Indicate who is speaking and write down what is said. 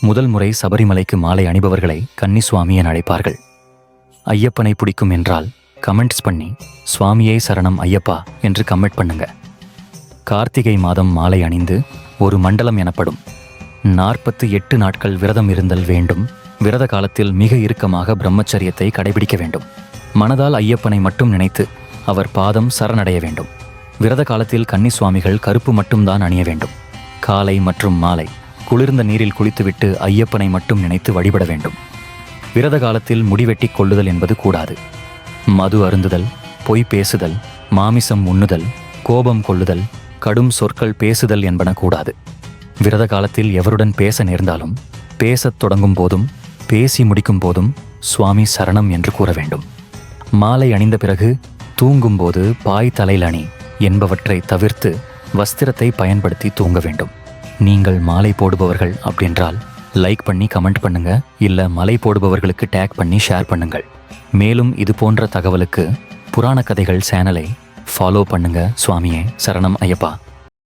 Speaker 1: முதல் முறை சபரிமலைக்கு மாலை அணிபவர்களை கன்னிசுவாமி என அழைப்பார்கள். ஐயப்பனை பிடிக்கும் என்றால் கமெண்ட்ஸ் பண்ணி சுவாமியே சரணம் ஐயப்பா என்று கமெண்ட் பண்ணுங்க. கார்த்திகை மாதம் மாலை அணிந்து ஒரு மண்டலம் எனப்படும். நாற்பத்து எட்டு நாட்கள் விரதம் இருந்தல் வேண்டும். விரத காலத்தில் மிக இறுக்கமாக பிரம்மச்சரியத்தை கடைபிடிக்க வேண்டும். மனதால் ஐயப்பனை மட்டும் நினைத்து அவர் பாதம் சரணடைய வேண்டும். விரத காலத்தில் கன்னி சுவாமிகள் கருப்பு மட்டும்தான் அணிய வேண்டும். காலை மற்றும் மாலை. குளிர்ந்த நீரில் குளித்துவிட்டு ஐயப்பனை மட்டும் நினைத்து வழிபட வேண்டும். விரத காலத்தில் முடிவெட்டி கொள்ளுதல் என்பது கூடாது. மது அருந்துதல் பொய் பேசுதல் மாமிசம் உண்ணுதல் கோபம் கொள்ளுதல் கடும் சொற்கள் பேசுதல் என்பன கூடாது. விரத காலத்தில் எவருடன் பேச நேர்ந்தாலும் பேசத் தொடங்கும் போதும் பேசி முடிக்கும் போதும் சுவாமி சரணம் என்று கூற வேண்டும். மாலை அணிந்த பிறகு தூங்கும்போது பாய் தலையில் அணி என்பவற்றை தவிர்த்து வஸ்திரத்தை பயன்படுத்தி தூங்க வேண்டும். நீங்கள் மாலை போடுபவர்கள் அப்படின்றால் லைக் பண்ணி கமெண்ட் பண்ணுங்க. இல்லை மலை போடுபவர்களுக்கு டேக் பண்ணி ஷேர் பண்ணுங்கள். மேலும் இது போன்ற தகவலுக்கு புராண கதைகள் சேனலை ஃபாலோ பண்ணுங்க. சுவாமியே சரணம் ஐயப்பா.